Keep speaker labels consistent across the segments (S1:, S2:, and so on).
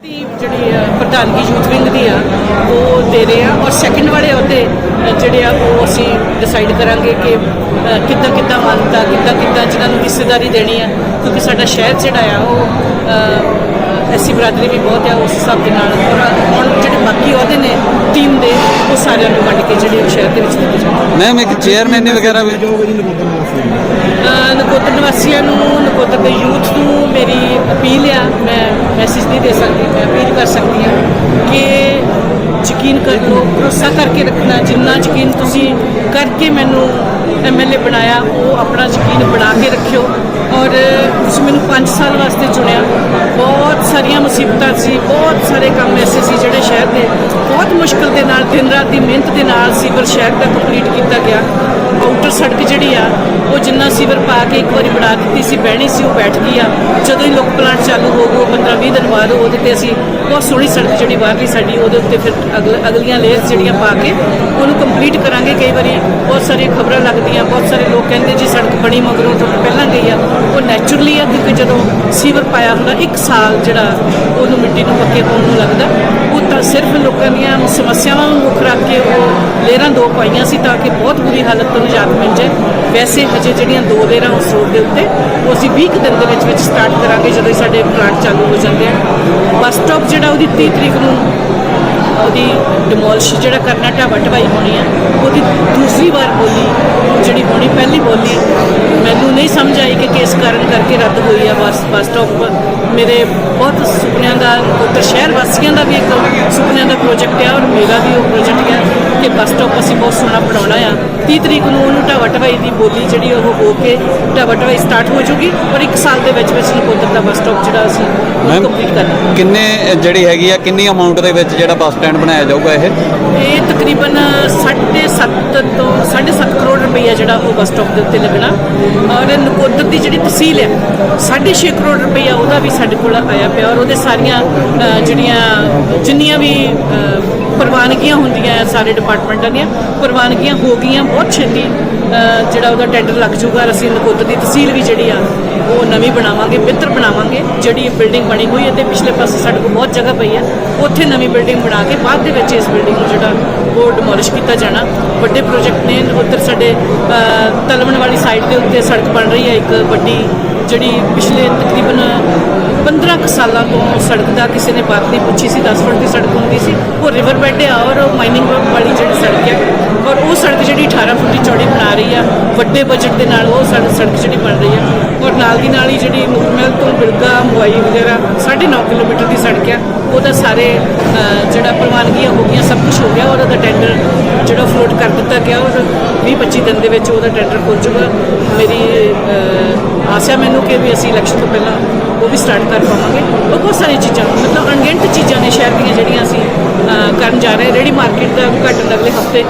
S1: ਦੀ ਜਿਹੜੀ ਅ, ਪ੍ਰਧਾਨਗੀ youth wing ਦੀ ਆ ਉਹ ਦੇ ਰਹੇ ਆ। ਔਰ ਸੈਕੰਡ ਵਾਲੇ ਉਹਦੇ ਜਿਹੜੇ ਆ ਉਹ ਅਸੀਂ ਡਿਸਾਈਡ ਕਰਾਂਗੇ ਕਿ ਕਿੱਦਾਂ ਕਿੱਦਾਂ ਮਾਨਤਾ ਕਿੱਦਾਂ ਕਿੱਦਾਂ ਜਿਹਨਾਂ ਨੂੰ ਹਿੱਸੇਦਾਰੀ ਦੇਣੀ ਆ। ਕਿਉਂਕਿ ਸਾਡਾ ਸ਼ਹਿਰ ਜਿਹੜਾ ਆ ਉਹ ਐਸੀ ਬਰਾਦਰੀ ਵੀ ਬਹੁਤ ਆ ਉਸ ਹਿਸਾਬ ਦੇ ਨਾਲ ਹੁਣ ਜਿਹੜੇ ਬਾਕੀ ਉਹਦੇ ਨੇ ਟੀਮ ਦੇ ਉਹ ਸਾਰਿਆਂ ਨੂੰ ਵੰਡ ਕੇ ਜਿਹੜੇ ਸ਼ਹਿਰ ਦੇ ਵਿੱਚ ਦਿੱਤੇ ਜਾਣਗੇ।
S2: ਮੈਮ ਇੱਕ ਚੇਅਰਮੈਨ ਵਗੈਰਾ ਵੀ
S1: ਨਕੋਦਰ ਨਿਵਾਸੀਆਂ ਨੂੰ ਨਕੋਦਰ ਦੇ ਯੂਥ ਨੂੰ ਮੇਰੀ ਅਪੀਲ ਆ ਮੈਂ ਮੈਸੇਜ ਨਹੀਂ ਦੇ ਸਕਦੀ ਮੈਂ ਅਪੀਲ ਕਰ ਸਕਦੀ ਹਾਂ ਕਿ ਯਕੀਨ ਕਰ ਲਓ ਭਰੋਸਾ ਕਰਕੇ ਰੱਖਣਾ ਜਿੰਨਾ ਯਕੀਨ ਤੁਸੀਂ ਕਰਕੇ ਮੈਨੂੰ ਐਮਐਲਏ ਬਣਾਇਆ ਉਹ ਆਪਣਾ ਯਕੀਨ ਬਣਾ ਕੇ ਰੱਖਿਓ। ਔਰ ਤੁਸੀਂ ਮੈਨੂੰ 5 ਸਾਲ ਵਾਸਤੇ ਚੁਣਿਆ। ਬਹੁਤ ਸਾਰੀਆਂ ਮੁਸੀਬਤਾਂ ਸੀ ਬਹੁਤ ਸਾਰੇ ਕੰਮ ਐਸੇ ਸੀ ਜਿਹੜੇ ਸ਼ਹਿਰ ਦੇ ਬਹੁਤ ਮੁਸ਼ਕਲ ਦੇ ਨਾਲ, ਦਿਨ ਰਾਤ ਦੀ ਮਿਹਨਤ ਦੇ ਨਾਲ ਸੀਵਰ ਸ਼ਹਿਰ ਦਾ ਕੰਪਲੀਟ ਕੀਤਾ ਗਿਆ। ਆਊਟਰ ਸੜਕ ਜਿਹੜੀ ਆ, ਉਹ ਜਿੰਨਾ ਸੀਵਰ ਪਾ ਕੇ ਇੱਕ ਵਾਰੀ ਬਣਾ ਦਿੱਤੀ ਸੀ, ਬਹਿਣੀ ਸੀ, ਉਹ ਬੈਠ ਗਈ ਆ। ਜਦੋਂ ਹੀ ਲੋਕ ਪਲਾਂਟ ਚਾਲੂ ਹੋ ਗਏ 15 20 ਦਿਨ ਬਾਅਦ ਉਹਦੇ ਤੇ ਅਸੀਂ ਬਹੁਤ ਸੋਹਣੀ ਸੜਕ ਜਿਹੜੀ ਬਾਹਰਲੀ ਸਾਡੀ, ਉਹਦੇ ਉੱਤੇ ਫਿਰ ਅਗਲ, ਅਗਲੀਆਂ ਲੇਅਰਸ ਜਿਹੜੀਆਂ ਪਾ ਕੇ ਉਹਨੂੰ ਕੰਪਲੀਟ ਕਰਾਂਗੇ। ਕਈ ਵਾਰੀ ਬਹੁਤ ਸਾਰੀਆਂ ਖਬਰਾਂ ਲੱਗਦੀਆਂ, ਬਹੁਤ ਸਾਰੇ ਲੋਕ ਕਹਿੰਦੇ ਜੀ ਸੜਕ ਬਣੀ ਮਗਰੋਂ ਤੋਂ ਪਹਿਲਾਂ ਗਈ ਆ। ਉਹ ਨੈਚੁਰਲੀ ਆ, ਕਿਉਂਕਿ ਜਦੋਂ ਸੀਵਰ ਪਾਇਆ ਹੁੰਦਾ, ਇੱਕ ਸਾਲ ਜਿਹੜਾ ਉਹਨੂੰ ਮਿੱਟੀ ਨੂੰ ਪੱਕੇ ਪਾਉਣ ਨੂੰ ਲੱਗਦਾ ਉਹ ਤਾਂ ਸਿਰਫ ਲੋਕਾਂ ਦੀਆਂ ਸਮੱਸਿਆਵਾਂ ਨੂੰ ਮੁੱਖ ਰੱਖ ਕੇ ਉਹ ਲੇਰਾਂ ਦੋ ਪਾਈਆਂ ਸੀ ਤਾਂ ਕਿ ਬਹੁਤ ਬੁਰੀ ਹਾਲਤ ਤੋਂ ਨਿਜਾਤ ਮਿਲ ਜਾਏ। ਵੈਸੇ ਹਜੇ ਜਿਹੜੀਆਂ ਦੋ ਲੇਰਾਂ ਉਸ ਰੋਡ ਦੇ ਉੱਤੇ, ਉਹ ਅਸੀਂ 20 ਕੁ ਦਿਨ ਦੇ ਵਿੱਚ ਵਿੱਚ ਸਟਾਰਟ ਕਰਾਂਗੇ ਜਦੋਂ ਹੀ ਸਾਡੇ ਪਲਾਂਟ ਚਾਲੂ ਹੋ ਜਾਂਦੇ ਆ। ਬੱਸ ਸਟਾਪ ਜਿਹੜਾ ਉਹਦੀ 30 ਤਰੀਕ ਨੂੰ ਉਹਦੀ ਡਿਮੋਲਿਸ਼ ਜਿਹੜਾ ਕਰਨਾ ਢਾਬਾ ਢਵਾਈ ਹੋਣੀ ਆ, ਉਹਦੀ ਦੂਸਰੀ ਵਾਰ ਬੋਲੀ, ਜਿਹੜੀ ਹੋਣੀ ਪਹਿਲੀ ਬੋਲੀ, ਮੈਨੂੰ ਨਹੀਂ ਸਮਝ ਆਈ ਕਿ ਕਿਸ ਕਾਰਨ ਕਰਕੇ ਰੱਦ ਹੋਈ ਆ ਬੱਸ ਬੱਸ ਸਟਾਪ। ਮੇਰੇ ਬਹੁਤ ਸੁਪਨਿਆਂ ਦਾ ਉੱਤਰ ਸ਼ਹਿਰ ਵਾਸੀਆਂ ਦਾ ਵੀ ਇੱਕ ਸੁਪਨਿਆਂ ਦਾ ਪ੍ਰੋਜੈਕਟ ਆ ਔਰ ਮੇਰਾ ਵੀ ਉਹ ਪ੍ਰੋਜੈਕਟ ਆ। ਕਿ ਬੱਸ ਸਟਾਪ ਅਸੀਂ ਬਹੁਤ ਸੋਹਣਾ ਬਣਾਉਣਾ ਆ। 30 ਤਰੀਕ ਨੂੰ ਉਹਨੂੰ ਢਵਾਈ ਦੀ ਬੋਲੀ ਜਿਹੜੀ ਉਹ ਹੋ ਕੇ ਢਵਾਈ ਸਟਾਰਟ ਹੋ ਜੂਗੀ ਔਰ ਇੱਕ ਸਾਲ ਦੇ ਵਿੱਚ ਵਿੱਚ ਨਕੋਦਰ ਦਾ ਬੱਸ ਸਟਾਪ ਜਿਹੜਾ ਅਸੀਂ ਕੰਪਲੀਟ ਕਰਨਾ
S2: ਕਿੰਨੇ ਜਿਹੜੀ ਹੈਗੀ ਆ ਕਿੰਨੀ ਅਮਾਉਂਟ ਦੇ ਵਿੱਚ ਜਿਹੜਾ ਬੱਸ ਸਟੈਂਡ ਬਣਾਇਆ ਜਾਊਗਾ ਇਹ?
S1: ਇਹ ਤਕਰੀਬਨ 7.5 ਤੋਂ 7.5 ਕਰੋੜ ਰੁਪਈਆ ਜਿਹੜਾ ਉਹ ਬੱਸ ਸਟਾਪ ਦੇ ਉੱਤੇ ਲੱਗਣਾ। ਔਰ ਨਕੋਦਰ ਦੀ ਜਿਹੜੀ ਤਹਿਸੀਲ ਹੈ 6.5 ਕਰੋੜ ਰੁਪਈਆ ਉਹਦਾ ਵੀ ਸਾਡੇ ਕੋਲ ਆਇਆ ਪਿਆ ਔਰ ਉਹਦੇ ਸਾਰੀਆਂ ਜਿਹੜੀਆਂ ਜਿੰਨੀਆਂ ਵੀ ਪ੍ਰਵਾਨਗੀਆਂ ਹੁੰਦੀਆਂ ਆ ਸਾਰੇ ਡਿਪਾਰਟਮੈਂਟਾਂ ਦੀਆਂ। ਪ੍ਰਵਾਨਗੀਆਂ ਹੋ ਗਈਆਂ, ਬਹੁਤ ਛੇਤੀ ਜਿਹੜਾ ਉਹਦਾ ਟੈਂਡਰ ਲੱਗ ਜਾਊਗਾ, ਔਰ ਅਸੀਂ ਨਕੋਦਰ ਦੀ ਤਹਿਸੀਲ ਵੀ ਜਿਹੜੀ ਆ, ਉਹ ਨਵੀਂ ਬਣਾਵਾਂਗੇ ਬਿਹਤਰ ਬਣਾਵਾਂਗੇ, ਜਿਹੜੀ ਬਿਲਡਿੰਗ ਬਣੀ ਹੋਈ ਹੈ ਤੇ ਪਿਛਲੇ ਪਾਸੇ ਸਾਡੇ ਕੋਲ ਬਹੁਤ ਜਗ੍ਹਾ ਪਈ ਆ। ਉੱਥੇ ਨਵੀਂ ਬਿਲਡਿੰਗ ਬਣਾ ਕੇ ਬਾਅਦ ਦੇ ਵਿੱਚ ਇਸ ਬਿਲਡਿੰਗ ਨੂੰ ਜਿਹੜਾ ਉਹ ਡਿਮੋਲਿਸ਼ ਕੀਤਾ ਜਾਣਾ। ਵੱਡੇ ਪ੍ਰੋਜੈਕਟ ਨੇ, ਉੱਧਰ ਸਾਡੇ ਤਲਵਣ ਵਾਲੀ ਸਾਈਡ ਦੇ ਉੱਤੇ ਸੜਕ ਬਣ ਰਹੀ ਹੈ, ਇੱਕ ਵੱਡੀ ਜਿਹੜੀ ਪਿਛਲੇ ਤਕਰੀਬਨ 15 ਕੁ ਸਾਲਾਂ ਤੋਂ ਸੜਕ ਦਾ ਕਿਸੇ ਨੇ ਬਾਤ ਨਹੀਂ ਪੁੱਛੀ ਸੀ 10 ਫੁੱਟ ਦੀ ਸੜਕ ਹੁੰਦੀ ਸੀ। ਉਹ ਰਿਵਰ ਬੈੱਡ ਆ ਔਰ ਮਾਈਨਿੰਗ ਵਾਲੀ ਜਿਹੜੀ ਸੜਕ ਹੈ ਔਰ ਉਹ ਸੜਕ ਜਿਹੜੀ 18 ਫੁੱਟ ਦੀ ਚੌੜੀ ਬਣਾ ਰਹੀ ਆ ਵੱਡੇ ਬਜਟ ਦੇ ਨਾਲ ਉਹ ਸੜਕ ਸੜਕ ਜਿਹੜੀ ਬਣ ਰਹੀ ਆ। ਔਰ ਨਾਲ ਦੀ ਨਾਲ ਹੀ ਜਿਹੜੀ ਨੂਰਮਹਿਲ ਤੋਂ ਬਿਲਗਾ ਮੁਆਈ ਵਗੈਰਾ 9.5 ਕਿਲੋਮੀਟਰ ਦੀ ਸੜਕ ਆ। ਉਹਦਾ ਸਾਰੇ ਜਿਹੜਾ ਪ੍ਰਵਾਨਗੀਆਂ ਹੋ ਗਈਆਂ ਸਭ ਕੁਝ ਹੋ ਗਿਆ ਔਰ ਉਹਦਾ ਟੈਂਡਰ ਜਿਹੜਾ ਫਲੋਟ ਕਰ ਦਿੱਤਾ ਗਿਆ ਔਰ 20-25 ਦਿਨ ਦੇ ਵਿੱਚ ਉਹਦਾ ਟੈਂਡਰ ਖੁੱਲ ਜੂਗਾ। ਮੇਰੀ ਅ, ਆਸ ਹੈ ਮੈਨੂੰ ਕਿ ਵੀ ਅਸੀਂ ਇਲੈਕਸ਼ਨ ਤੋਂ ਪਹਿਲਾਂ ਉਹ ਵੀ ਸਟਾਰਟ ਕਰ ਪਾਵਾਂਗੇ। ਉਹ ਬਹੁਤ ਸਾਰੀਆਂ ਚੀਜ਼ਾਂ, ਮਤਲਬ ਅਣਗਿਣਤ ਚੀਜ਼ਾਂ ਨੇ, ਸ਼ਹਿਰ ਦੀਆਂ ਜਿਹੜੀਆਂ ਅਸੀਂ ਕਰਨ ਜਾ ਰਹੇ ਰੇੜੀ ਮਾਰਕੀਟ ਦਾ ਉਦਘਾਟਨ ਅਗਲੇ ਹਫ਼ਤੇ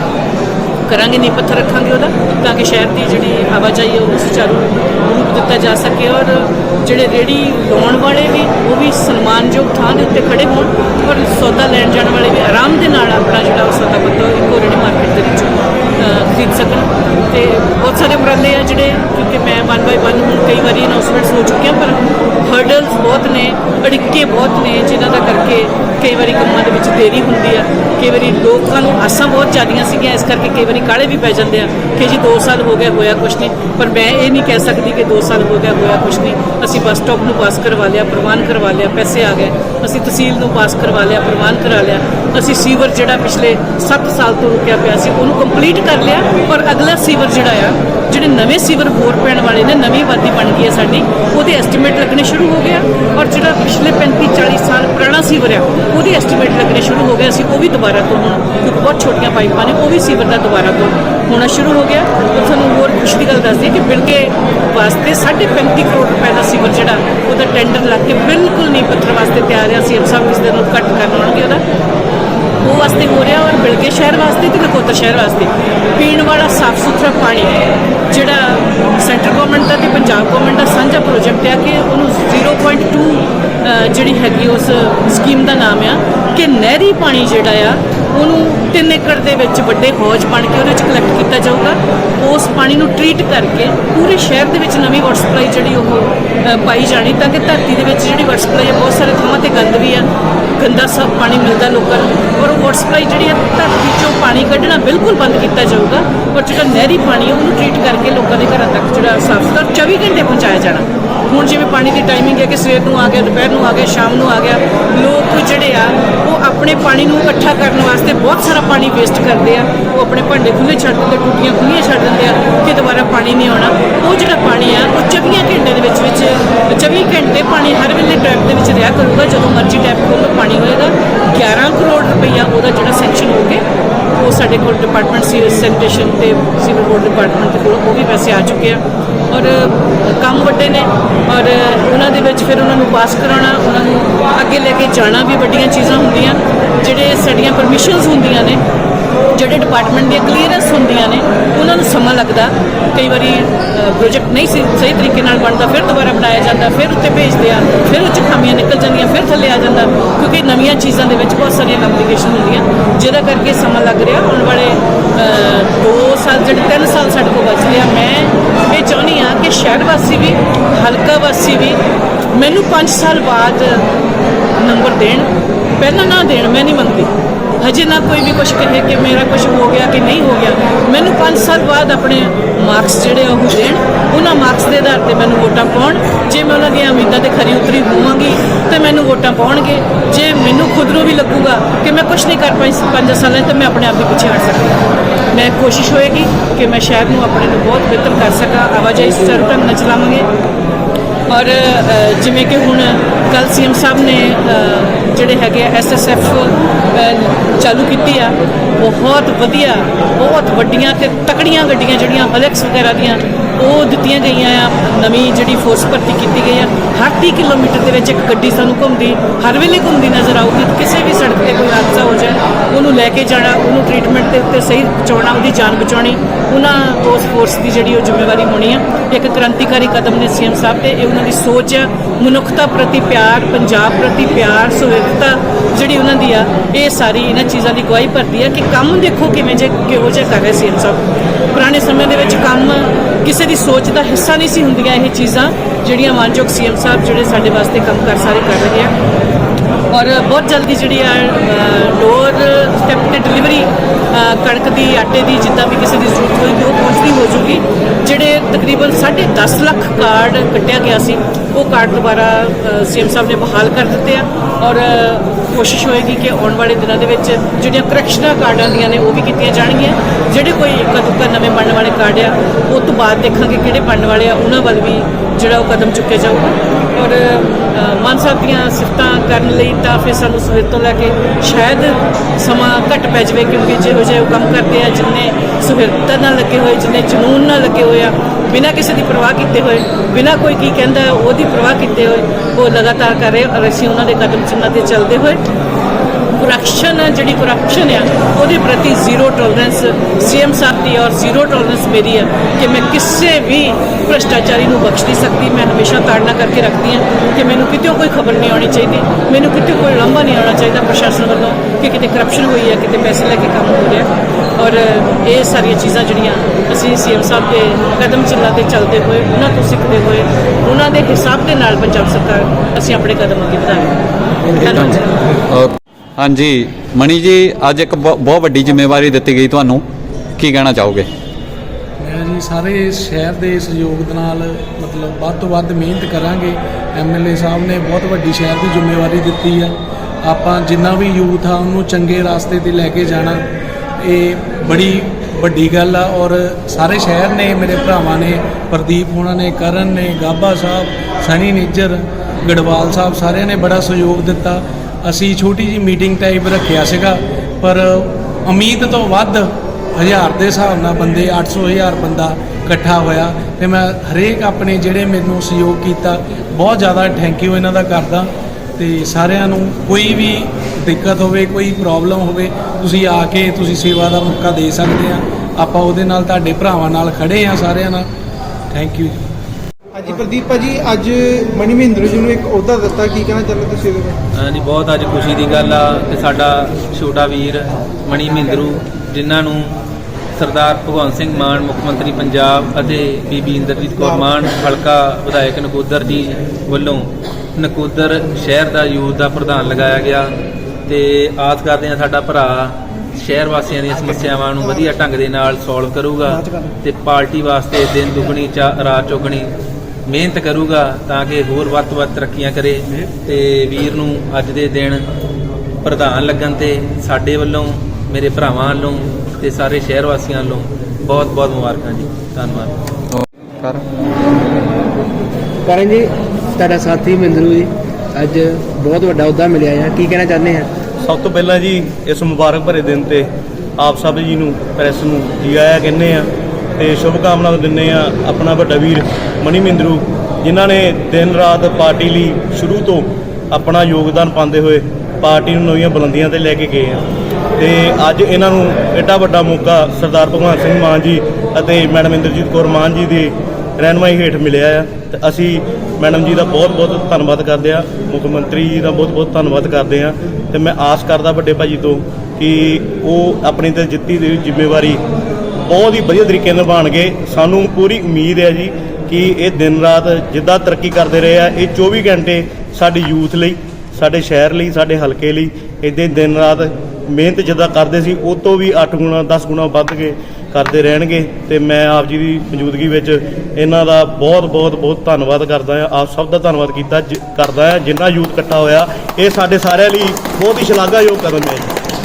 S1: ਕਰਾਂਗੇ ਨੀ ਪੱਥਰ ਰੱਖਾਂਗੇ ਉਹਦਾ, ਤਾਂ ਕਿ ਸ਼ਹਿਰ ਦੀ ਜਿਹੜੀ ਆਵਾਜਾਈ ਹੈ, ਉਹ ਸੁਚਾਰੂ ਰੂਪ ਦਿੱਤਾ ਜਾ ਸਕੇ। ਔਰ ਜਿਹੜੇ ਰੇੜੀ ਲਾਉਣ ਵਾਲੇ ਵੀ, ਉਹ ਵੀ ਸਨਮਾਨਯੋਗ ਥਾਂ ਦੇ ਉੱਤੇ ਖੜੇ ਹੋਣ, ਔਰ ਸੌਦਾ ਲੈਣ ਜਾਣ ਵਾਲੇ ਵੀ ਆਰਾਮ ਦੇ ਨਾਲ ਆਪਣਾ ਜਿਹੜਾ ਉਹ ਸੌਦਾ ਪੱਤਾ ਇੱਕੋ ਰੇੜੀ ਮਾਰਕੀਟ ਦੇ ਵਿੱਚੋਂ ਖਰੀਦ ਸਕਣ। ਤੇ ਉਪਰਾਲੇ ਆ ਜਿਹੜੇ, ਕਿਉਂਕਿ ਮੈਂ ਵਨ ਬਾਈ ਵਨ ਹੁਣ ਕਈ ਵਾਰੀ ਅਨਾਉਂਸਮੈਂਟਸ ਹੋ ਚੁੱਕੀਆਂ, ਪਰ ਹਰਡਲਸ ਬਹੁਤ ਨੇ, ਅੜਿੱਕੇ ਬਹੁਤ ਨੇ, ਜਿਨ੍ਹਾਂ ਦਾ ਕਰਕੇ ਕਈ ਵਾਰੀ ਕੰਮਾਂ ਦੇ ਵਿੱਚ ਦੇਰੀ ਹੁੰਦੀ ਆ। ਕਈ ਵਾਰੀ ਲੋਕਾਂ ਨੂੰ ਆਸਾਂ ਬਹੁਤ ਜ਼ਿਆਦੀਆਂ ਸੀਗੀਆਂ, ਇਸ ਕਰਕੇ ਕਈ ਵਾਰੀ ਕਾਲੇ ਵੀ ਪੈ ਜਾਂਦੇ ਆ ਕਿ ਜੀ 2 ਸਾਲ ਹੋ ਗਏ ਹੋਇਆ ਕੁਛ ਨਹੀਂ। ਪਰ ਮੈਂ ਇਹ ਨਹੀਂ ਕਹਿ ਸਕਦੀ ਕਿ 2 ਸਾਲ ਹੋ ਗਏ ਹੋਇਆ ਕੁਛ ਨਹੀਂ। ਅਸੀਂ ਬੱਸ ਸਟਾਪ ਨੂੰ ਪਾਸ ਕਰਵਾ ਲਿਆ, ਪ੍ਰਵਾਨ ਕਰਵਾ ਲਿਆ, ਪੈਸੇ ਆ ਗਏ। ਅਸੀਂ ਤਹਿਸੀਲ ਨੂੰ ਪਾਸ ਕਰਵਾ ਲਿਆ, ਪ੍ਰਵਾਨ ਕਰਾ ਲਿਆ। ਅਸੀਂ ਸੀਵਰ ਜਿਹੜਾ ਪਿਛਲੇ 7 ਸਾਲ ਤੋਂ ਰੁਕਿਆ ਪਿਆ ਸੀ, ਉਹਨੂੰ ਕੰਪਲੀਟ ਕਰ ਲਿਆ ਔਰ ਅਗਲਾ ਸੀਵਰ ਜਿਹੜਾ ਆ, ਜਿਹੜੇ ਨਵੇਂ ਸੀਵਰ ਹੋਰ ਪੈਣ ਵਾਲੇ ਨੇ, ਨਵੀਂ ਆਬਾਦੀ ਬਣ ਗਈ ਹੈ ਸਾਡੀ, ਉਹਦੇ ਐਸਟੀਮੇਟ ਲੱਗਣੇ ਸ਼ੁਰੂ ਹੋ ਗਿਆ ਔਰ ਜਿਹੜਾ ਪਿਛਲੇ 35 40 ਸਾਲ ਪੁਰਾਣਾ ਸੀਵਰ ਆ, ਉਹਦੀ ਐਸਟੀਮੇਟ ਲੱਗਣੇ ਸ਼ੁਰੂ ਹੋ ਗਏ ਅਸੀਂ ਉਹ ਵੀ ਦੁਬਾਰਾ ਤੋਂ ਹੁਣ, ਕਿਉਂਕਿ ਬਹੁਤ ਛੋਟੀਆਂ ਪਾਈਪਾਂ ਨੇ, ਉਹ ਵੀ ਸੀਵਰ ਦਾ ਦੁਬਾਰਾ ਤੋਂ ਹੋਣਾ ਸ਼ੁਰੂ ਹੋ ਗਿਆ। ਔਰ ਤੁਹਾਨੂੰ ਹੋਰ ਖੁਸ਼ੀ ਦੀ ਗੱਲ ਦੱਸਦੀ ਕਿ ਬਿਲਕੇ ਵਾਸਤੇ 35 ਕਰੋੜ ਰੁਪਏ ਦਾ ਸੀਵਰ ਜਿਹੜਾ ਉਹਦਾ ਟੈਂਡਰ ਲੱਗ ਕੇ ਬਿਲਕੁਲ ਨਹੀਂ ਪੱਥਰ ਵਾਸਤੇ ਤਿਆਰ ਆ। ਸੀ ਸਭ ਕਿਸ ਦੇ ਨੂੰ ਕੱਟ ਕਰਨ ਆਉਣਗੇ ਉਹਦਾ। ਉਹ ਵਾਸਤੇ ਹੋ ਰਿਹਾ ਔਰ ਬਿਲਗੇ ਸ਼ਹਿਰ ਵਾਸਤੇ ਤੇ ਨਕੋਦਰ ਸ਼ਹਿਰ ਵਾਸਤੇ। ਪੀਣ ਵਾਲਾ ਸਾਫ਼ ਸੁਥਰਾ ਪਾਣੀ ਜਿਹੜਾ ਸੈਂਟਰ ਗਵਰਨਮੈਂਟ ਦਾ ਤੇ ਪੰਜਾਬ ਗਵਰਨਮੈਂਟ ਦਾ ਸਾਂਝਾ ਪ੍ਰੋਜੈਕਟ ਆ ਕਿ ਉਹਨੂੰ 0.2 ਅ, ਜਿਹੜੀ ਹੈਗੀ ਉਸ ਸਕੀਮ ਦਾ ਨਾਮ ਆ ਕਿ ਨਹਿਰੀ ਪਾਣੀ ਜਿਹੜਾ ਆ ਉਹਨੂੰ 3 ਏਕੜ ਦੇ ਵਿੱਚ ਵੱਡੇ ਹੌਜ ਬਣ ਕੇ ਉਹਦੇ ਵਿੱਚ ਕਲੈਕਟ ਕੀਤਾ ਜਾਊਗਾ। ਉਸ ਪਾਣੀ ਨੂੰ ਟ੍ਰੀਟ ਕਰਕੇ ਪੂਰੇ ਸ਼ਹਿਰ ਦੇ ਵਿੱਚ ਨਵੀਂ ਵਾਟਰ ਸਪਲਾਈ ਜਿਹੜੀ ਉਹ ਪਾਈ ਜਾਣੀ ਤਾਂ ਕਿ ਧਰਤੀ ਦੇ ਵਿੱਚ ਜਿਹੜੀ ਵਾਟਰ ਸਪਲਾਈ ਹੈ, ਬਹੁਤ ਸਾਰੇ ਥਾਵਾਂ ਤੇ ਗੰਦ ਵੀ ਆ ਗੰਦਾ ਸਭ ਪਾਣੀ ਮਿਲਦਾ ਲੋਕਾਂ ਨੂੰ। ਔਰ ਉਹ ਵਾਟਰ ਸਪਲਾਈ ਜਿਹੜੀ ਹੈ, ਧਰਤੀ ਚੋਂ ਪਾਣੀ ਕੱਢਣਾ ਬਿਲਕੁਲ ਬੰਦ ਕੀਤਾ ਜਾਊਗਾ। ਔਰ ਜਿਹੜਾ ਨਹਿਰੀ ਪਾਣੀ ਹੈ, ਉਹਨੂੰ ਟ੍ਰੀਟ ਕਰਕੇ ਲੋਕਾਂ ਦੇ ਘਰਾਂ ਤੱਕ ਜਿਹੜਾ ਸਾਫ਼ ਸੁਥਰਾ 24 ਘੰਟੇ ਪਹੁੰਚਾਇਆ ਜਾਣਾ। ਹੁਣ ਜਿਵੇਂ ਪਾਣੀ ਦੀ ਟਾਈਮਿੰਗ ਹੈ ਕਿ ਸਵੇਰ ਨੂੰ ਆ ਗਿਆ, ਦੁਪਹਿਰ ਨੂੰ ਆ ਗਿਆ, ਸ਼ਾਮ ਨੂੰ ਆ ਗਿਆ, ਲੋਕ ਜਿਹੜੇ ਆ, ਉਹ ਆਪਣੇ ਪਾਣੀ ਨੂੰ ਇਕੱਠਾ ਕਰਨ ਵਾਸਤੇ ਬਹੁਤ ਸਾਰਾ ਪਾਣੀ ਵੇਸਟ ਕਰਦੇ ਆ। ਉਹ ਆਪਣੇ ਭਾਂਡੇ ਖੁੱਲੇ ਛੱਡ ਦਿੰਦੇ, ਟੂਟੀਆਂ ਖੁੱਲੀਆਂ ਛੱਡ ਦਿੰਦੇ ਆ ਕਿ ਦੁਬਾਰਾ ਪਾਣੀ ਨਹੀਂ ਆਉਣਾ। ਉਹ ਜਿਹੜਾ ਪਾਣੀ ਆ, ਉਹ 24 ਘੰਟੇ ਦੇ ਵਿੱਚ ਵਿੱਚ 24 ਘੰਟੇ ਪਾਣੀ ਹਰ ਵੇਲੇ ਟੈਪ ਦੇ ਵਿੱਚ ਰਿਹਾ ਕਰੂਗਾ। ਜਦੋਂ ਮਰਜ਼ੀ ਟੈਪ ਖੋਲ੍ਹੋ, ਪਾਣੀ ਹੋਏਗਾ। 11 ਕਰੋੜ ਰੁਪਈਆ ਉਹਦਾ ਜਿਹੜਾ ਸੈਂਕਸ਼ਨ ਹੋ ਕੇ ਉਹ ਸਾਡੇ ਕੋਲ ਡਿਪਾਰਟਮੈਂਟ ਸੀ ਸੈਨੀਟੇਸ਼ਨ ਤੇ ਸਿਵਲ ਬੋਰਡ ਡਿਪਾਰਟਮੈਂਟ ਦੇ ਕੋਲ, ਉਹ ਵੀ ਪੈਸੇ ਆ ਚੁੱਕੇ ਆ। ਔਰ ਕੰਮ ਵੱਡੇ ਨੇ, ਔਰ ਉਹਨਾਂ ਦੇ ਵਿੱਚ ਫਿਰ ਉਹਨਾਂ ਨੂੰ ਪਾਸ ਕਰਾਉਣਾ, ਉਹਨਾਂ ਨੂੰ ਅੱਗੇ ਲੈ ਕੇ ਜਾਣਾ ਵੀ ਵੱਡੀਆਂ ਚੀਜ਼ਾਂ ਹੁੰਦੀਆਂ, ਜਿਹੜੇ ਸਾਡੀਆਂ ਪਰਮਿਸ਼ਨਸ ਹੁੰਦੀਆਂ ਨੇ ਜਿਹੜੇ ਡਿਪਾਰਟਮੈਂਟ ਦੀਆਂ ਕਲੀਅਰੈਂਸ ਹੁੰਦੀਆਂ ਨੇ, ਉਹਨਾਂ ਨੂੰ ਸਮਾਂ ਲੱਗਦਾ। ਕਈ ਵਾਰੀ ਪ੍ਰੋਜੈਕਟ ਨਹੀਂ ਸੀ, ਸਹੀ ਤਰੀਕੇ ਨਾਲ ਬਣਦਾ, ਫਿਰ ਦੁਬਾਰਾ ਬਣਾਇਆ ਜਾਂਦਾ, ਫਿਰ ਉੱਤੇ ਭੇਜਦੇ ਆ, ਫਿਰ ਉਹ 'ਚ ਖਾਮੀਆਂ ਨਿਕਲ ਜਾਂਦੀਆਂ, ਫਿਰ ਥੱਲੇ ਆ ਜਾਂਦਾ, ਕਿਉਂਕਿ ਨਵੀਆਂ ਚੀਜ਼ਾਂ ਦੇ ਵਿੱਚ ਬਹੁਤ ਸਾਰੀਆਂ ਕੰਪਲਿਕੇਸ਼ਨ ਹੁੰਦੀਆਂ। ਜਿਹਦਾ ਕਰਕੇ ਸਮਾਂ ਲੱਗ ਰਿਹਾ। ਆਉਣ ਵਾਲੇ 2 ਸਾਲ, ਜਿਹੜੇ 3 ਸਾਲ ਸਾਡੇ ਕੋਲ ਬਚ ਆ, ਮੈਂ ਇਹ ਚਾਹੁੰਦੀ ਆ ਕਿ ਸ਼ਹਿਰ ਵਾਸੀ ਵੀ, ਹਲਕਾ ਵਾਸੀ ਵੀ, ਮੈਨੂੰ 5 ਸਾਲ ਬਾਅਦ ਨੰਬਰ ਦੇਣ। ਪਹਿਲਾਂ ਨਾ ਦੇਣ, ਮੈਂ ਨਹੀਂ ਮੰਨਦੀ। ਹਜੇ ਨਾ ਕੋਈ ਵੀ ਕੁਝ ਕਹੇ ਕਿ ਮੇਰਾ ਕੁਝ ਹੋ ਗਿਆ ਕਿ ਨਹੀਂ ਹੋ ਗਿਆ। ਮੈਨੂੰ 5 ਸਾਲ ਬਾਅਦ ਆਪਣੇ ਮਾਰਕਸ ਜਿਹੜੇ ਆ ਉਹ ਦੇਣ। ਉਹਨਾਂ ਮਾਰਕਸ ਦੇ ਆਧਾਰ ਤੇ ਮੈਨੂੰ ਵੋਟਾਂ ਪਾਉਣ। ਜੇ ਮੈਂ ਉਹਨਾਂ ਦੀਆਂ ਉਮੀਦਾਂ ਤੇ ਖਰੀ ਉਤਰੀ ਹੋਵਾਂਗੀ, ਤੇ ਮੈਨੂੰ ਵੋਟਾਂ ਪਾਉਣਗੇ। ਜੇ ਮੈਨੂੰ ਖੁਦ ਨੂੰ ਵੀ ਲੱਗੂਗਾ ਕਿ ਮੈਂ ਕੁਝ ਨਹੀਂ ਕਰ ਪਾਈ 5 ਸਾਲਾਂ 'ਚ, ਤਾਂ ਮੈਂ ਆਪਣੇ ਆਪ ਦੇ ਪਿੱਛੇ ਹਟ ਸਕਦੀ ਮੈਂ ਕੋਸ਼ਿਸ਼ ਹੋਏਗੀ ਕਿ ਮੈਂ ਸ਼ਹਿਰ ਨੂੰ ਆਪਣੇ ਨੂੰ ਬਹੁਤ ਬਿਹਤਰ ਕਰ ਸਕਾਂ। ਆਵਾਜਾਈ ਸੁਚਾਰੂ ਢੰਗ ਨਾਲ ਚਲਾਵਾਂਗੇ। ਔਰ ਜਿਵੇਂ ਕਿ ਹੁਣ ਕੱਲ ਸੀਐਮ ਸਾਹਿਬ ਨੇ ਜਿਹੜੇ ਹੈਗੇ ਐਸਐਸਐਫ ਚਾਲੂ ਕੀਤੀ ਆ, ਬਹੁਤ ਵਧੀਆ, ਬਹੁਤ ਵੱਡੀਆਂ ਤੇ ਤਕੜੀਆਂ ਗੱਡੀਆਂ ਜਿਹੜੀਆਂ ਹਲੈਕਸ ਵਗੈਰਾ ਦੀਆਂ, ਉਹ ਦਿੱਤੀਆਂ ਗਈਆਂ ਆ, ਨਵੀਂ ਜਿਹੜੀ ਫੋਰਸ ਭਰਤੀ ਕੀਤੀ ਗਈ ਆ। ਹਰ 30 ਕਿਲੋਮੀਟਰ ਦੇ ਵਿੱਚ ਇੱਕ ਗੱਡੀ ਸਾਨੂੰ ਘੁੰਮਦੀ, ਹਰ ਵੇਲੇ ਘੁੰਮਦੀ ਨਜ਼ਰ ਆਊਗੀ, ਕਿਸੇ ਵੀ ਸੜਕ ਤੇ ਕੋਈ ਹਾਦਸਾ ਹੋ ਜਾਏ, ਉਹਨੂੰ ਲੈ ਕੇ ਜਾਣਾ, ਉਹਨੂੰ ਟ੍ਰੀਟਮੈਂਟ ਦੇ ਉੱਤੇ ਸਹੀ ਪਹੁੰਚਾਉਣਾ, ਉਹਦੀ ਜਾਨ ਬਚਾਉਣੀ ਉਹਨਾਂ ਉਸ ਫੋਰਸ ਦੀ ਜਿਹੜੀ ਉਹ ਜ਼ਿੰਮੇਵਾਰੀ ਹੋਣੀ ਆ, ਇੱਕ ਕ੍ਰਾਂਤੀਕਾਰੀ ਕਦਮ ਨੇ ਸੀਐਮ ਸਾਹਿਬ ਤੇ, ਇਹ ਉਹਨਾਂ ਦੀ ਸੋਚ ਆ, ਮਨੁੱਖਤਾ ਪ੍ਰਤੀ ਪਿਆਰ, ਪੰਜਾਬ ਪ੍ਰਤੀ ਪਿਆਰ ਸੁਹਿਰਦਤਾ ਜਿਹੜੀ ਉਹਨਾਂ ਦੀ ਆ, ਇਹ ਸਾਰੀ ਇਹਨਾਂ ਚੀਜ਼ਾਂ ਦੀ ਗਵਾਹੀ ਭਰਦੀ ਆ ਕਿ ਕੰਮ ਦੇਖੋ ਕਿਵੇਂ ਜੇ, ਕਿਹੋ ਜਿਹਾ ਕਰ ਰਹੇ ਸੀਐਮ ਸਾਹਿਬ। ਪੁਰਾਣੇ ਸਮੇਂ ਦੇ ਵਿੱਚ ਕੰਮ ਕਿਸੇ ਦੀ ਸੋਚ ਦਾ ਹਿੱਸਾ ਨਹੀਂ ਸੀ ਹੁੰਦੀਆਂ ਇਹ ਚੀਜ਼ਾਂ, ਜਿਹੜੀਆਂ ਮਾਨਯੋਗ ਸੀਐਮ ਸਾਹਿਬ ਜਿਹੜੇ ਸਾਡੇ ਵਾਸਤੇ ਕੰਮ ਕਰ ਸਾਰੇ ਕਰ ਰਹੇ ਆ। ਔਰ ਬਹੁਤ ਜਲਦੀ ਜਿਹੜੀ ਆ ਡੋਰ ਸਟੈਪ ਤੇ ਡਿਲੀਵਰੀ ਕਣਕ ਦੀ, ਆਟੇ ਦੀ, ਜਿੱਦਾਂ ਵੀ ਕਿਸੇ ਦੀ ਜ਼ਰੂਰਤ ਹੋਏਗੀ ਉਹ ਪਹੁੰਚਦੀ ਹੋ ਜੂਗੀ। ਜਿਹੜੇ ਤਕਰੀਬਨ 10.5 ਲੱਖ ਕਾਰਡ ਕੱਟਿਆ ਗਿਆ ਸੀ, ਉਹ ਕਾਰਡ ਦੁਬਾਰਾ ਸੀਐਮ ਸਾਹਿਬ ਨੇ ਬਹਾਲ ਕਰ ਦਿੱਤੇ ਆ। ਔਰ ਕੋਸ਼ਿਸ਼ ਹੋਏਗੀ ਕਿ ਆਉਣ ਵਾਲੇ ਦਿਨਾਂ ਦੇ ਵਿੱਚ ਜਿਹੜੀਆਂ ਕਰੈਕਸ਼ਨਾਂ ਕਾਰਡਾਂ ਦੀਆਂ ਨੇ, ਉਹ ਵੀ ਕੀਤੀਆਂ ਜਾਣਗੀਆਂ। ਜਿਹੜੇ ਕੋਈ ਇੱਕ ਦੁੱਕਾ ਨਵੇਂ ਬਣਨ ਵਾਲੇ ਕਾਰਡ ਆ, ਉਹ ਤੋਂ ਬਾਅਦ ਦੇਖਾਂਗੇ ਕਿਹੜੇ ਬਣਨ ਵਾਲੇ ਆ, ਉਹਨਾਂ ਵੱਲ ਵੀ ਜਿਹੜਾ ਉਹ ਕਦਮ ਚੁੱਕਿਆ ਜਾਊਗਾ। ਔਰ ਮਾਨ ਸਾਹਿਬ ਦੀਆਂ ਸਿਫਤਾਂ ਕਰਨ ਲਈ ਤਾਂ ਫਿਰ ਸਾਨੂੰ ਸਵੇਰ ਤੋਂ ਲੈ ਕੇ ਸ਼ਾਇਦ ਸਮਾਂ ਘੱਟ ਪੈ ਜਾਵੇ ਕਿਉਂਕਿ ਜਿਹੋ ਜਿਹੇ ਉਹ ਕੰਮ ਕਰਦੇ ਆ, ਜਿੰਨੇ ਸੁਹਿਰਦਤਾ ਨਾਲ ਲੱਗੇ ਹੋਏ, ਜਿੰਨੇ ਜਨੂਨ ਨਾਲ ਲੱਗੇ ਹੋਏ ਆ, ਬਿਨਾਂ ਕਿਸੇ ਦੀ ਪਰਵਾਹ ਕੀਤੇ ਹੋਏ, ਬਿਨਾਂ ਕੋਈ ਕੀ ਕਹਿੰਦਾ, ਉਹਦੀ ਪਰਵਾਹ ਕੀਤੇ ਹੋਏ, ਉਹ ਲਗਾਤਾਰ ਕਰ ਰਹੇ ਔਰ ਅਸੀਂ ਉਹਨਾਂ ਦੇ ਕਦਮ ਚਿੰਨ੍ਹਾਂ ਤੇ ਚੱਲਦੇ ਹੋਏ ਕਰਪਸ਼ਨ ਜਿਹੜੀ ਕਰਪਸ਼ਨ ਆ ਉਹਦੇ ਪ੍ਰਤੀ ਜ਼ੀਰੋ ਟੋਲਰੈਂਸ ਸੀਐਮ ਸਾਹਿਬ ਦੀ ਔਰ ਜ਼ੀਰੋ ਟੋਲਰੈਂਸ ਮੇਰੀ ਆ ਕਿ ਮੈਂ ਕਿਸੇ ਵੀ ਭ੍ਰਸ਼ਟਾਚਾਰੀ ਨੂੰ ਬਖਸ਼ ਨਹੀਂ ਸਕਦੀ। ਮੈਂ ਹਮੇਸ਼ਾ ਤਾੜਨਾ ਕਰਕੇ ਰੱਖਦੀ ਹਾਂ ਕਿ ਮੈਨੂੰ ਕਿਤੇ ਕੋਈ ਖਬਰ ਨਹੀਂ ਆਉਣੀ ਚਾਹੀਦੀ। ਮੈਨੂੰ ਕਿਤੇ ਕੋਈ ਲੰਬਾ ਨਹੀਂ ਆਉਣਾ ਚਾਹੀਦਾ ਪ੍ਰਸ਼ਾਸਨ ਵੱਲੋਂ ਕਿ ਕਿਤੇ ਕਰਪਸ਼ਨ ਹੋਈ ਹੈ ਕਿਤੇ ਪੈਸੇ ਲੈ ਕੇ ਕੰਮ ਹੋ ਰਿਹਾ ਔਰ ਇਹ ਸਾਰੀਆਂ ਚੀਜ਼ਾਂ ਜਿਹੜੀਆਂ ਅਸੀਂ ਸੀਐਮ ਸਾਹਿਬ ਦੇ ਕਦਮ ਚੱਲਾਂ ਤੇ ਚੱਲਦੇ ਹੋਏ ਉਹਨਾਂ ਤੋਂ ਸਿੱਖਦੇ ਹੋਏ ਉਹਨਾਂ ਦੇ ਹਿਸਾਬ ਦੇ ਨਾਲ ਪੰਜਾਬ ਸਰਕਾਰ ਅਸੀਂ ਆਪਣੇ ਕਦਮ ਅੱਗੇ ਵਧਾਏ। ਧੰਨਵਾਦ।
S2: ਹਾਂਜੀ, ਮਣੀ ਜੀ, ਅੱਜ ਇੱਕ ਬਹੁ- ਬਹੁਤ ਵੱਡੀ ਜ਼ਿੰਮੇਵਾਰੀ ਦਿੱਤੀ ਗਈ ਤੁਹਾਨੂੰ। ਕੀ ਕਹਿਣਾ ਚਾਹੋਗੇ?
S3: ਮੈਂ ਜੀ ਸਾਰੇ ਸ਼ਹਿਰ ਦੇ ਸਹਿਯੋਗ ਦੇ ਨਾਲ, ਮਤਲਬ ਵੱਧ ਤੋਂ ਵੱਧ ਮਿਹਨਤ ਕਰਾਂਗੇ। ਐਮਐਲਏ ਸਾਹਿਬ ਨੇ ਬਹੁਤ ਵੱਡੀ ਸ਼ਹਿਰ ਦੀ ਜ਼ਿੰਮੇਵਾਰੀ ਦਿੱਤੀ ਆ। ਆਪਾਂ ਜਿੰਨਾ ਵੀ ਯੂਥ ਆ, ਉਹਨੂੰ ਚੰਗੇ ਰਾਸਤੇ ਤੇ ਲੈ ਕੇ ਜਾਣਾ, ਇਹ ਬੜੀ ਵੱਡੀ ਗੱਲ ਆ। ਔਰ ਸਾਰੇ ਸ਼ਹਿਰ ਨੇ, ਮੇਰੇ ਭਰਾਵਾਂ ਨੇ, ਪ੍ਰਦੀਪ ਹੋਣਾ ਨੇ, ਕਰਨ ਨੇ, ਗਾਬਾ ਸਾਹਿਬ, ਸਨੀ ਨਿੱਜਰ, ਗੜਵਾਲ ਸਾਹਿਬ, ਸਾਰਿਆਂ ਨੇ ਬੜਾ ਸਹਿਯੋਗ ਦਿੱਤਾ। ਅਸੀਂ ਛੋਟੀ ਜੀ ਮੀਟਿੰਗ ਟਾਈਪ ਰੱਖਿਆ ਸੀਗਾ, ਪਰ ਉਮੀਦ ਤੋਂ ਵੱਧ ਹਜ਼ਾਰ ਦੇ ਹਿਸਾਬ ਨਾਲ ਬੰਦੇ 800 ਹਜ਼ਾਰ ਬੰਦਾ ਇਕੱਠਾ ਹੋਇਆ ਤੇ ਮੈਂ ਹਰੇਕ ਆਪਣੇ ਜਿਹੜੇ ਮੈਨੂੰ ਸਹਿਯੋਗ ਕੀਤਾ, ਬਹੁਤ ਜ਼ਿਆਦਾ ਥੈਂਕ ਯੂ ਇਹਨਾਂ ਦਾ ਕਰਦਾ। ਤੇ ਸਾਰਿਆਂ ਨੂੰ ਕੋਈ ਵੀ ਦਿੱਕਤ ਹੋਵੇ, ਕੋਈ ਪ੍ਰੋਬਲਮ ਹੋਵੇ, ਤੁਸੀਂ ਆ ਕੇ ਤੁਸੀਂ ਸੇਵਾ ਦਾ ਮੌਕਾ ਦੇ ਸਕਦੇ ਆ। ਆਪਾਂ ਉਹਦੇ ਨਾਲ, ਤੁਹਾਡੇ ਭਰਾਵਾਂ ਨਾਲ ਖੜੇ ਆ ਸਾਰਿਆਂ ਨਾਲ। ਥੈਂਕ ਯੂ
S4: ਹਾਂਜੀ ਪ੍ਰਦੀਪ ਭਾਜੀ, ਅੱਜ ਮਣੀ ਮਹਿੰਦਰ ਜੀ ਨੂੰ ਇੱਕ ਅਹੁਦਾ ਦਿੱਤਾ, ਕੀ ਕਹਿਣਾ ਚਾਹੁੰਦੇ ਤੁਸੀਂ ਇਹਦੇ ਬਾਰੇ?
S5: ਹਾਂਜੀ ਬਹੁਤ ਅੱਜ ਖੁਸ਼ੀ ਦੀ ਗੱਲ ਆ ਕਿ ਸਾਡਾ ਛੋਟਾ ਵੀਰ ਮਣੀ ਮਹਿੰਦਰੂ ਜਿਨ੍ਹਾਂ ਨੂੰ ਸਰਦਾਰ ਭਗਵੰਤ ਸਿੰਘ ਮਾਨ, ਮੁੱਖ ਮੰਤਰੀ ਪੰਜਾਬ ਅਤੇ ਬੀਬੀ ਇੰਦਰਜੀਤ ਕੌਰ ਮਾਨ, ਹਲਕਾ ਵਿਧਾਇਕ ਨਕੋਦਰ ਜੀ ਵੱਲੋਂ ਨਕੋਦਰ ਸ਼ਹਿਰ ਦਾ ਯੂਥ ਦਾ ਪ੍ਰਧਾਨ ਲਗਾਇਆ ਗਿਆ ਤੇ ਆਸ ਕਰਦੇ ਹਾਂ ਸਾਡਾ ਭਰਾ ਸ਼ਹਿਰ ਵਾਸੀਆਂ ਦੀਆਂ ਸਮੱਸਿਆਵਾਂ ਨੂੰ ਵਧੀਆ ਢੰਗ ਦੇ ਨਾਲ ਸੋਲਵ ਕਰੂਗਾ ਤੇ ਪਾਰਟੀ ਵਾਸਤੇ ਦਿਨ ਦੁਗਣੀ ਚਾ- ਰਾਤ ਚੌਗਣੀ ਮਿਹਨਤ ਕਰੂਗਾ ਤਾਂ ਕਿ ਹੋਰ ਵੱਧ ਤੋਂ ਵੱਧ ਤਰੱਕੀਆਂ ਕਰੇ ਤੇ ਵੀਰ ਨੂੰ ਅੱਜ ਦੇ ਦਿਨ ਪ੍ਰਧਾਨ ਲੱਗਣ ਤੇ ਸਾਡੇ ਵੱਲੋਂ ਮੇਰੇ ਭਰਾਵਾਂ ਵੱਲੋਂ ਤੇ ਸਾਰੇ ਸ਼ਹਿਰ ਵਾਸੀਆਂ ਵੱਲੋਂ ਬਹੁਤ ਬਹੁਤ ਮੁਬਾਰਕਾਂ ਜੀ। ਧੰਨਵਾਦ।
S2: ਕਰ
S6: ਕਰਨ ਜੀ ਤੁਹਾਡਾ ਸਾਥੀ ਮਹਿੰਦਰੂ ਜੀ ਅੱਜ ਬਹੁਤ ਵੱਡਾ ਅਹੁਦਾ ਮਿਲਿਆ ਆ। ਕੀ ਕਹਿਣਾ ਚਾਹੁੰਦੇ ਆ?
S7: ਸਭ ਤੋਂ ਪਹਿਲਾਂ ਜੀ ਇਸ ਮੁਬਾਰਕ ਭਰੇ ਦਿਨ ਤੇ ਆਪ ਸਭ ਜੀ ਨੂੰ ਪ੍ਰੈਸ ਨੂੰ ਜੀ ਆਇਆਂ ਕਹਿੰਦੇ ਆ ਤੇ ਸ਼ੁਭ ਕਾਮਨਾਵਾਂ ਦਿੰਦੇ ਆ ਆਪਣਾ ਵੱਡਾ ਵੀਰ ਮਣੀ ਮਿੰਦਰੂ, ਜਿਨ੍ਹਾਂ ਨੇ ਦਿਨ ਰਾਤ ਪਾਰਟੀ ਲਈ ਸ਼ੁਰੂ ਤੋਂ ਆਪਣਾ ਯੋਗਦਾਨ ਪਾਉਂਦੇ ਹੋਏ ਪਾਰਟੀ ਨੂੰ ਨਵੀਆਂ ਬੁਲੰਦੀਆਂ ਤੇ ਲੈ ਕੇ ਗਏ ਆ। ਤੇ ਅੱਜ ਇਹਨਾਂ ਨੂੰ ਐਡਾ ਵੱਡਾ ਮੌਕਾ ਸਰਦਾਰ ਭਗਵੰਤ ਸਿੰਘ ਮਾਨ ਜੀ ਅਤੇ ਮੈਡਮ ਇੰਦਰਜੀਤ ਕੌਰ ਮਾਨ ਜੀ ਦੀ ਰਹਿਨਮਾਈ ਹੇਠ ਮਿਲਿਆ ਆ। ਤੇ ਅਸੀਂ ਮੈਡਮ ਜੀ ਦਾ ਬਹੁਤ ਬਹੁਤ ਧੰਨਵਾਦ ਕਰਦੇ ਆ ਮੁੱਖ ਮੰਤਰੀ ਜੀ ਦਾ ਬਹੁਤ ਬਹੁਤ ਧੰਨਵਾਦ ਕਰਦੇ ਆ ਤੇ ਮੈਂ ਆਸ ਕਰਦਾ ਵੱਡੇ ਭਾਜੀ ਤੋਂ ਕਿ ਉਹ ਆਪਣੀ ਤੇ ਜਿੱਤੀ ਦੀ ਜ਼ਿੰਮੇਵਾਰੀ ਬਹੁਤ ਹੀ ਵਧੀਆ ਤਰੀਕੇ ਨਾਲ ਨਿਭਾਉਣਗੇ ਸਾਨੂੰ ਪੂਰੀ ਉਮੀਦ ਹੈ ਜੀ ਕਿ ਇਹ ਦਿਨ ਰਾਤ ਜਿੱਦਾਂ ਤਰੱਕੀ ਕਰਦੇ ਰਹੇ ਆ, ਇਹ 24 ਘੰਟੇ ਸਾਡੇ ਯੂਥ ਲਈ, ਸਾਡੇ ਸ਼ਹਿਰ ਲਈ, ਸਾਡੇ ਹਲਕੇ ਲਈ ਇਦਾਂ ਦਿਨ ਰਾਤ ਮਿਹਨਤ ਜਿੱਦਾਂ ਕਰਦੇ ਸੀ, ਉਹ ਤੋਂ ਵੀ 8 ਗੁਣਾ 10 ਗੁਣਾ ਵੱਧ ਕੇ ਕਰਦੇ ਰਹਿਣਗੇ। ਤੇ ਮੈਂ ਆਪ ਜੀ ਦੀ ਮੌਜੂਦਗੀ ਵਿੱਚ ਇਹਨਾਂ ਦਾ ਬਹੁਤ ਬਹੁਤ ਬਹੁਤ ਧੰਨਵਾਦ ਕਰਦਾ ਹਾਂ। ਆਪ ਸਭ ਦਾ ਧੰਨਵਾਦ ਕੀਤਾ ਜ- ਕਰਦਾ ਹਾਂ। ਜਿੰਨਾ ਯੂਥ ਇਕੱਠਾ ਹੋਇਆ, ਇਹ ਸਾਡੇ ਸਾਰਿਆਂ ਲਈ ਬਹੁਤ ਹੀ ਸ਼ਲਾਘਾਯੋਗ ਕਦਮ ਹੈ ਜੀ।